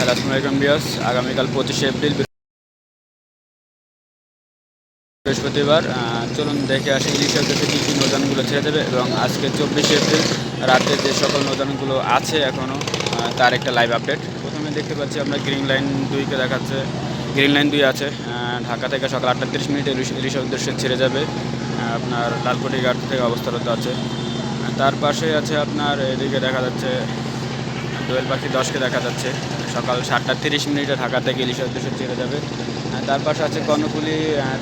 আসসালামু আলাইকুম বিয়াস আগামীকাল পঁচিশে এপ্রিল বৃহস্পতিবার চলুন দেখে আসি ইলিশের দেশে কী কী নৌযানগুলো ছেড়ে দেবে এবং আজকে চব্বিশে এপ্রিল, রাতে যে সকল নৌযানগুলো আছে এখনও তার একটা লাইভ আপডেট প্রথমে দেখতে পাচ্ছি আমরা গ্রিন লাইন দুইকে দেখাচ্ছে। গ্রিন লাইন দুই আছে ঢাকা থেকে সকাল আটটা তিরিশ মিনিটে ইলিশ- ইলিশের উদ্দেশ্যে ছেড়ে যাবে। আপনার লালকুটি ঘাট থেকে অবস্থারত আছে। তার পাশে আছে আপনার এদিকে দেখা যাচ্ছে, দোয়েল পাখি দশকে দেখা যাচ্ছে। সকাল সাতটা তিরিশ মিনিটে ঢাকা থেকে ইলিশের উদ্দেশ্যে ছেড়ে যাবে। তার পাশে আছে কর্ণফুলি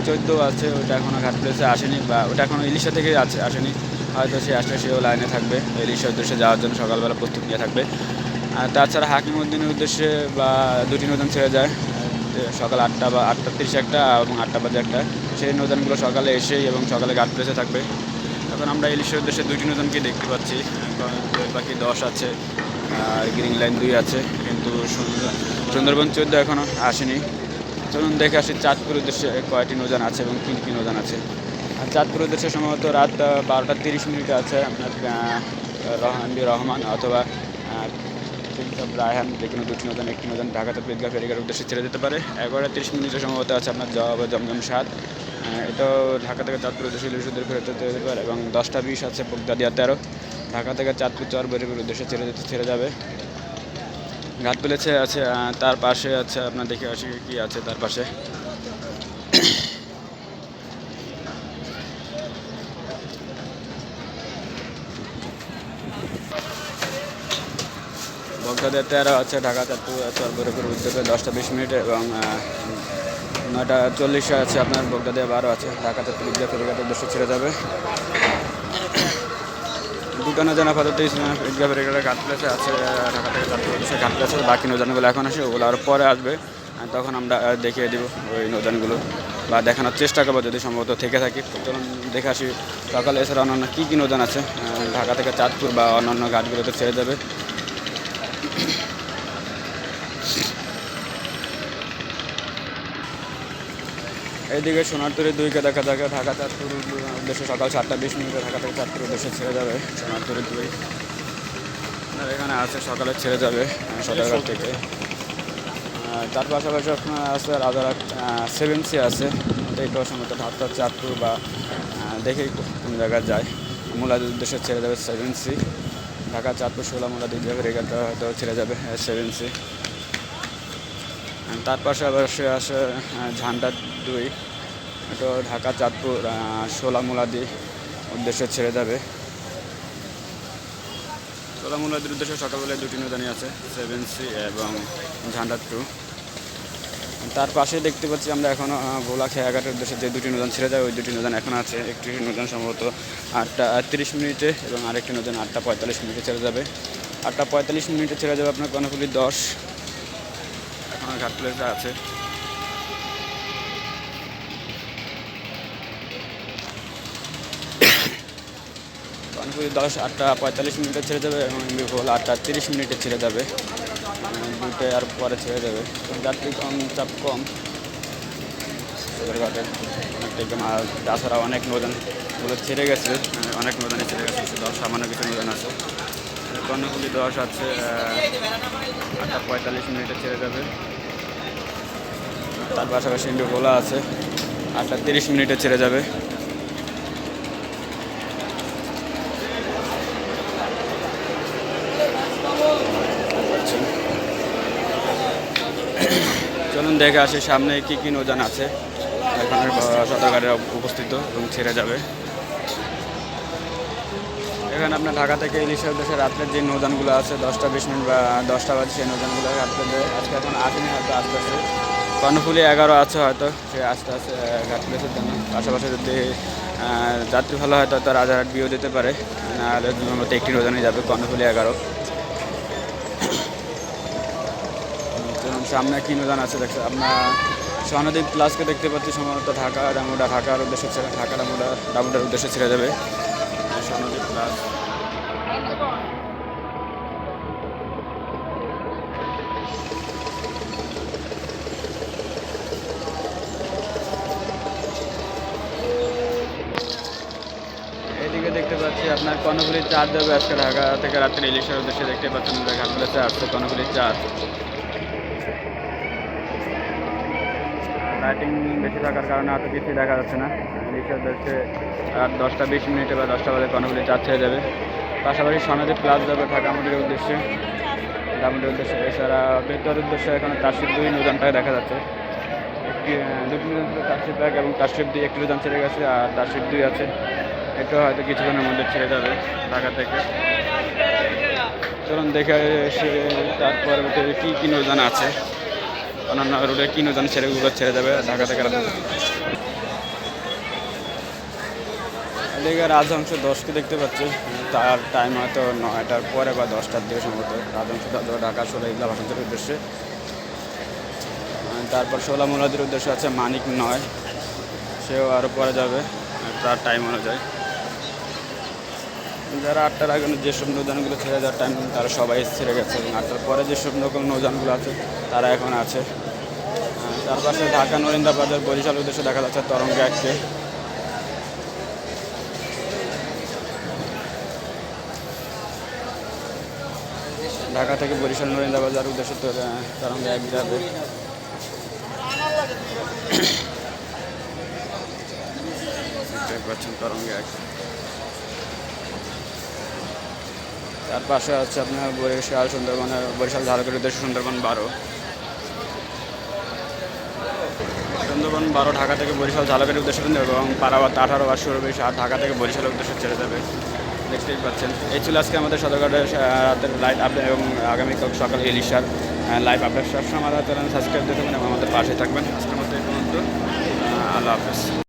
চোদ্দ আছে, ওটা এখনও ঘাট প্লেসে আসেনি বা ওটা এখনও ইলিশা থেকে আছে, আসেনি। হয়তো সে আসলে সেও লাইনে থাকবে, ইলিশের উদ্দেশ্যে যাওয়ার জন্য সকালবেলা প্রস্তুত নিয়ে থাকবে। তাছাড়া হাকিমুদ্দিনের উদ্দেশ্যে বা দুটি নদন ছেড়ে যায় সকাল আটটা বা আটটা তিরিশ একটা এবং আটটা বাজে একটা। সেই নতুনগুলো সকালে এসেই এবং সকালে ঘাট প্লেসে থাকবে। এখন আমরা ইলিশের উদ্দেশ্যে দুটি নতুনকে দেখতে পাচ্ছি পাখি দশ আছে। আর গ্রিন লাইন দুই আছে, কিন্তু সুন্দর- সুন্দরবন চোদ্দ এখনও আসেনি। চলুন দেখে আসি চাঁদপুর উদ্দেশ্যে কয়টি নৌযান আছে এবং কী কী নৌযান আছে। আর চাঁদপুর উদ্দেশ্যে সম্ভবত রাত বারোটা তিরিশ মিনিটে আছে আপনার রহমানবি রহমান অথবা রায়হান যে কোনো দুটি নৌযান, একটি নৌযান ঢাকা থেকে ঈদগাহ উদ্দেশ্যে ছেড়ে যেতে পারে। এগারোটা তিরিশ মিনিটে সম্ভবত আছে আপনার জবাব জমজম সাত এটাও ঢাকা থেকে চাঁদপুর উদ্দেশ্যে ইলিশুদের ফেরত যেতে পারে এবং দশটা বিশ আছে বগদাদিয়া তেরো। ঢাকা থেকে চাঁদপুর চর বরিপুর উদ্দেশ্যে ছেড়ে যেতে ছেড়ে যাবে। ঘাট পেলেছে আছে তার পাশে আছে, আপনার দেখে আসি কি আছে তার পাশে। বগদাদের তেরো আছে, ঢাকা, চাঁদপুর চর বরিপুর উদ্যোগে দশটা বিশ মিনিট এবং নয়টা চল্লিশে আছে আপনার বগদাদে বারো আছে। ঢাকা, চাঁদপুর ঈদগাহ ফেরিঘাটের উদ্দেশ্যে ছেড়ে যাবে। দুটো নৌজান আপাতত ঈদগাহ গেলে ঘাট প্লেসে আছে ঢাকা থেকে ঘাট প্লেসে ঘাট প্লেসে বাকি নৌজানগুলো এখন আসে, ওগুলো আর পরে আসবে তখন আমরা দেখিয়ে দিব ওই নৌজানগুলো বা দেখানোর চেষ্টা করব যদি সম্ভবত থেকে থাকি। চলুন দেখে আসি, সকালে এছাড়া অন্যান্য কী কী নৌজান আছে ঢাকা থেকে চাঁদপুর বা অন্যান্য ঘাটগুলোতে ছেড়ে যাবে। এইদিকে সোনারতুরি দুইকে দেখা যাবে ঢাকা চাঁদপুর, উদ্দেশ্যে সকাল সাতটা বিশ মিনিটে ঢাকা থেকে চাঁদপুর উদ্দেশ্যে ছেড়ে যাবে সোনারতুরি দুই। এখানে আছে, সকালে ছেড়ে যাবে সদরঘাট থেকে। তার পাশাপাশি আপনার আছে রাজারহাট সেভেন সি আছে। এটাও সম্ভবত ঢাকা চাঁদপুর বা দেখি কোন জায়গায় যায়। মুলাদের উদ্দেশ্যে ছেড়ে যাবে সেভেন সি ঢাকা, চাঁদপুর ষোলা মুলা দুই জায়গায় রেগাটা হয়তো ছেড়ে যাবে সেভেন সি তার পাশে আবার সে আসে আহ, ঝান্ডা দুই। এটা ঢাকা চাঁদপুর সোলামুলাদি উদ্দেশ্যে ছেড়ে যাবে। সোলামুলাদির উদ্দেশ্যে সকালবেলায় দুটি নৌজানি আছে সেভেন সি এবং ঝান্ডা টু। তার পাশে দেখতে পাচ্ছি আমরা এখনও ভোলা খেয়াঘাটের উদ্দেশ্যে যে দুটি নদান ছেড়ে যায় ওই দুটি নৌজান এখন আছে। একটি নৌজান সম্ভবত আটটা তিরিশ মিনিটে এবং আরেকটি নদান আটটা পঁয়তাল্লিশ মিনিটে ছেড়ে যাবে। আটটা পঁয়তাল্লিশ মিনিটে ছেড়ে যাবে আপনার কর্ণফুলি দশ। এখন ঘাট প্লেসে আছে। কর্ণফুলি দশ, আটটা পঁয়তাল্লিশ মিনিটে ছেড়ে যাবে এবং ভোল আটটা তিরিশ মিনিটে ছেড়ে যাবে। দুটো আর পরে ছেড়ে যাবে। যাত্রী কম, চাপ কম। সদরঘাটে অনেকটাই কম। আর তাছাড়া অনেক নৌজানগুলো ছেড়ে গেছে। মানে অনেক নৌজানে ছেড়ে গেছে। শুধু সামান্য কিছু নৌজান আছে। কর্ণফুলি দশ আছে আটটা পঁয়তাল্লিশ মিনিটে ছেড়ে যাবে। তার পাশাপাশি ইন্ডো ভোলা আছে। আটটা তিরিশ মিনিটে ছেড়ে যাবে। চলুন দেখে আসি সামনে কি কি নৌজান আছে। এখানে সদরঘাটে উপস্থিত এবং ছেড়ে যাবে। এখানে আপনার ঢাকা থেকে ইলিশের দেশে রাত্রের যে নৌজানগুলো আছে, দশটা বিশ মিনিট বা দশটা বাজে সেই নৌজানগুলো রাত্রে আজকে এখন আসেনি, হয়তো আস্তে আস্তে কর্ণফুলি এগারো আছে হয়তো সে আস্তে আস্তে আহ, ঘাট জন্য। পাশাপাশি যদি যাত্রী ভালো হয় তো রাজারহাট বিয়েও দিতে পারে। নাহলে মতো একটি নৌজানে যাবে কর্ণফুলি এগারো। সামনে কি নৌজান আছে দেখতে আপনার সহনদীপ প্লাসকে দেখতে পাচ্ছি সম্ভবত ঢাকা ডামুডা ঢাকার উদ্দেশ্যে ছেড়ে ঢাকা ডামুডা ডামুডার উদ্দেশ্যে ছেড়ে যাবে সহনদীপ প্লাস আপনার কর্ণফুলির চার্জ যাবে আজকে ঢাকা থেকে রাত্রে ইলিশের উদ্দেশ্যে দেখতে পাচ্ছেন ঘাটগুলোতে আসছে কর্ণফুলির চার লাইটিং বেশি থাকার কারণে এত কিছুই দেখা যাচ্ছে না। ইলিশের উদ্দেশ্যে রাত দশটা বিশ মিনিটে বা দশটা বাজে কর্ণগুলি চার্জ ছেড়ে যাবে পাশাপাশি সনদী প্লাস যাবে ঢাকা মন্দিরের উদ্দেশ্যে। মন্দিরের উদ্দেশ্যে এছাড়া বেতর উদ্দেশ্যে এখানে তারশিপ দুই নৌজানটাকে দেখা যাচ্ছে। একটি দুটি নৌজান তারশিপ এক এবং তারশিপ দুই, একটি নৌজান ছেড়ে গেছে আর তারশিপ দুই আছে। এটা হয়তো কিছুক্ষণের মধ্যে ছেড়ে যাবে ঢাকা থেকে। চলুন দেখে এসে তারপর কী কী নৌজান আছে। অন্যান্য রুটে কী নৌজান ছেড়েগুলো ছেড়ে যাবে, ঢাকা থেকে এদিকে রাজহংস দশকে দেখতে পাচ্ছি। তার টাইম হয়তো নয়টার পরে বা দশটার দিকে সম্ভবত। রাজহংস ঢাকা ষোলো ইগলা ভাষান্তের উদ্দেশ্যে। তারপর ষোলা মোলাদের উদ্দেশ্যে আছে মানিক নয়। সেও আরও পরে যাবে, তার টাইম অনুযায়ী। যারা আটটার আগে যেসব নৌযানগুলো ছেড়ে যাওয়ার টাইম তারা সবাই ছেড়ে গেছে। এবং আটটার পরে যেসব নৌকো নৌযানগুলো আছে, তারা এখন আছে। তার পাশে ঢাকা নরিন্দা বাজার বরিশাল উদ্দেশ্যে দেখা যাচ্ছে তরঙ্গে এককে ঢাকা থেকে বরিশাল নরিন্দা বাজার উদ্দেশ্যে তরঙ্গে এক যাবে পাচ্ছেন তরঙ্গে এক। তার পাশে আছে আপনার বরিশাল সুন্দরবনের, বরিশাল ঝাড়খণ্ডের উদ্দেশ্যে সুন্দরবন বারো। সুন্দরবন বারো ঢাকা থেকে বরিশাল ঝালকের উদ্দেশ্যে কিন্তু এবং পারাবাদ আঠারো বা ষোলো বিশ আর ঢাকা থেকে বরিশালের উদ্দেশ্যে ছেড়ে যাবে। দেখতেই পাচ্ছেন। এই ছিল আজকে আমাদের সদরঘাটের রাতের লাইভ আপডেট এবং আগামীকাল সকালে ইলিশার লাইভ আপডেট সবসময় আমাদের সাবস্ক্রাইব দিতে পারেন এবং আমাদের পাশে থাকবেন। আজকের মধ্যে এই পর্যন্ত। আল্লাহ হাফেজ।